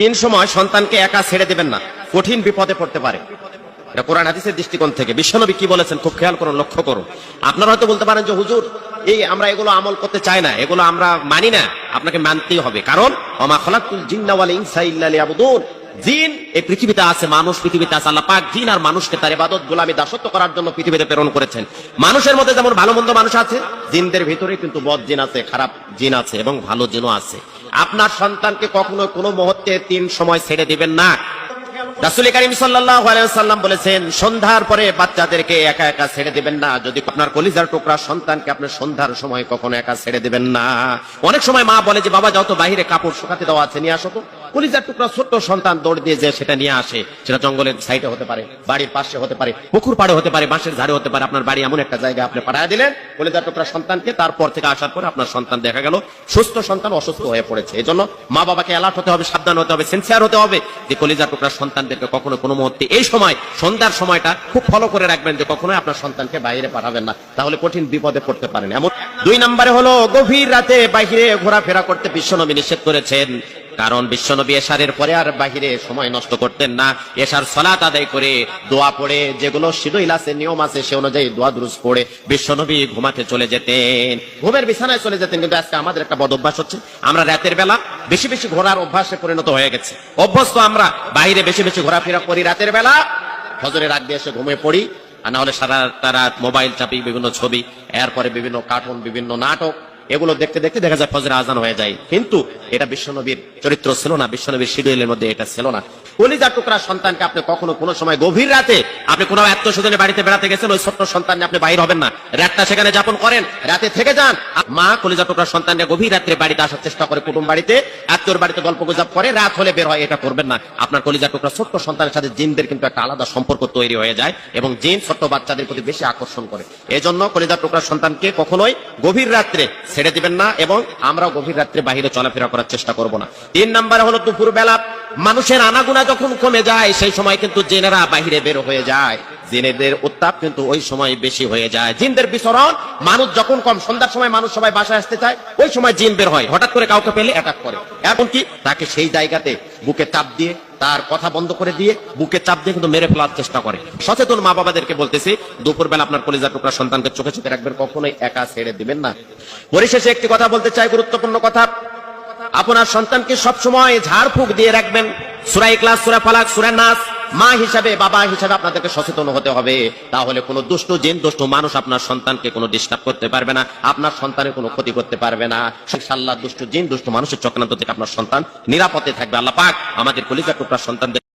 তিন সময় সন্তানকে একা ছেড়ে দেবেন না, কঠিন বিপদে পড়তে পারে। এটা কোরআন হাদিসের দৃষ্টিকোণ থেকে। বিশ্বনবী কি বলেছেন? খুব খেয়াল করুন, লক্ষ্য করুন। আপনারা হয়তো বলতে পারেন যে, হুজুর, এই আমরা এগুলো আমল করতে চাই না, এগুলো আমরা মানি না, আপনাকে মানতেই হবে। কারণ অমা খলাকুল জিন্না ওয়াল ইনসা ইল্লা লিয়াবুদুন। জিন, এই পৃথিবীতে আছে, মানুষ পৃথিবীতে আছে, আল্লাহ পাক জিন আর মানুষকে তার ইবাদত, গোলামি, দাসত্ব করার জন্য পৃথিবীতে প্রেরণ করেছেন। মানুষের মধ্যে যেমন ভালো মন্দ মানুষ আছে, জিনদের ভিতরে কিন্তু বদ জিন আছে, খারাপ জিন আছে এবং ভালো জিনও আছে। আপনার সন্তানকে কখনো কোনো মুহূর্তে তিন সময় ছেড়ে দিবেন না। রাসুল করিম আলাইহি বলেছেন, সন্ধ্যার পরে বাচ্চাদেরকে একা একা ছেড়ে দিবেন না। যদি আপনার কলিজার টুকরা সন্তানকে আপনি সন্ধ্যার সময় কখনো একা ছেড়ে দিবেন না। অনেক সময় মা বলে যে, বাবা যত বাহিরে কাপড় শুকাতে দেওয়া আছে, নিয়ে আসো তো। কলিজার টুকরা ছোট্ট সন্তান দৌড় দিয়ে যে সেটা নিয়ে আসে, সেটা জঙ্গলের সাইডে হতে পারে, বাড়ির পাশে হতে পারে, পুকুর পাড়ে হতে পারে, বাঁশের ঝাড়ে হতে পারে, আপনার বাড়ি এমন একটা জায়গা আপনি পাঠায় দিলেন, কলিজার টুকরা সন্তানকে তারপর থেকে আসার পরে আপনার সন্তান দেখা গেল, সুস্থ সন্তান অসুস্থ হয়ে পড়েছে। এই জন্য মা বাবাকে অ্যালার্ট হতে হবে, সাবধান হতে হবে সিনসিয়ার হতে হবে যে কলিজার টুকরা সন্তানদেরকে কখনো কোনো মুহূর্তে এই সময়, সন্ধ্যার সময়টা খুব ফলো করে রাখবেন যে কখনোই আপনার সন্তানকে বাইরে পাঠাবেন না। তাহলে কঠিন বিপদে পড়তে পারেন। এমন দুই নম্বরে হলো গভীর রাতে বাইরে ঘোরাফেরা করতে বিশ্বনবী নিষেধ করেছেন। কারণ বিশ্বনবী এশারের পরে আর বাহিরে সময় নষ্ট করতেন না। এশার সলাত আদায় করে দোয়া পড়ে, যেগুলো শিডুইল আছে, নিয়ম আছে, সে অনুযায়ী দোয়া দুরুস পড়ে বিশ্বনবী ঘুমাতে চলে যেতেন। ঘুমের বিছানায় চলে যেতেন, কিন্তু আজকে আমাদের একটা বদ অভ্যাস হচ্ছে। আমরা রাতের বেলা বেশি বেশি ঘোরার অভ্যাসে পরিণত হয়ে গেছে। অভ্যস্ত আমরা বাইরে বেশি বেশি ঘোরাফেরা করি রাতের বেলা। ফজরের আগ দিয়ে এসে ঘুমিয়ে পড়ি, আর না হলে সারা রাত মোবাইল চাপি, বিভিন্ন ছবি, এরপরে বিভিন্ন কার্টুন, বিভিন্ন নাটক এগুলো দেখতে দেখতে দেখা যায় ফজরে আজান হয়ে যায়। কিন্তু এটা বিশ্বনবীর চরিত্র ছিল না, বিশ্বনবীর শিডিউলের মধ্যে এটা ছিল না। কলিজার টুকরা সন্তানকে আপনি কখনো কোনো সময় গভীর রাতে আপনি কোনো আত্মীয় স্বজনের বাড়িতে বেড়াতে গেছেন, ওই ছোট্ট সন্তান আপনি বাইর হবেন না। রাতটা সেখানে যাপন করেন, রাতে থেকে যান। মা কলিজা টুকরা সন্তানকে গভীর রাত্রে বাড়িতে আসার চেষ্টা করে, কুটুম বাড়িতে, আত্মীয়র বাড়িতে গল্প গুজব করে, রাত হলে বের হয়, এটা করবেন না। আপনার কলিজা টুকরা ছোট্ট সন্তানের সাথে জিনদের কিন্তু একটা আলাদা সম্পর্ক তৈরি হয়ে যায় এবং জিন ছোট্ট বাচ্চাদের প্রতি বেশি আকর্ষণ করে। এই জন্য কলিজা টুকরা সন্তানকে কখনোই গভীর রাত্রে ছেড়ে দিবেন না এবং আমরা গভীর রাত্রে বাহিরে চলাফেরা করার চেষ্টা করব না। তিন নাম্বার হলো দুপুর বেলা মানুষের আনাগুনা যখন কমে যায়, সেই সময় কিন্তু জেনারা বাহিরে বের হয়ে যায়। জেনেদের উত্তাপ কিন্তু ওই সময় বেশি হয়ে যায়। জিনদের বিচরণ, মানুষ যখন কম, সন্ধ্যার সময় মানুষ সবাই বাসায় আসতে চায়, ওই সময় জিন বের হয়। হঠাৎ করে কাউকে পেলে অ্যাটাক করে। এমনকি তাকে সেই জায়গাতে বুকে চাপ দিয়ে, তার কথা বন্ধ করে দিয়ে, বুকে চাপ দিয়ে কিন্তু মেরে ফেলার চেষ্টা করে। সচেতন মা বাবাদেরকে বলতেছি, দুপুরবেলা আপনার কলিজা টুকরা সন্তানকে চোখে চোখে রাখবেন, কখনোই একা ছেড়ে দিবেন না। পরিশেষে একটি কথা বলতে চাই, গুরুত্বপূর্ণ কথা। আপনার সন্তানকে সবসময় ঝাড়ফুঁক দিয়ে রাখবেন। সুরাই ক্লাস সুরা ফালাক, সুরা নাস। মা হিসাবে, বাবা হিসাবে আপনাদেরকে সচেতন হতে হবে। তাহলে কোনো দুষ্ট জেন, দুষ্ট মানুষ আপনার সন্তানকে কোনো ডিস্টার্ব করতে পারবে না, আপনার সন্তানের কোনো ক্ষতি করতে পারবে না। সাল্লাহ দুষ্ট জিন, দুষ্ট মানুষের চক্রান্ত থেকে আপনার সন্তান নিরাপদে থাকবে। আল্লাহ পাক আমাদের কলিকা টুকরা সন্তানদের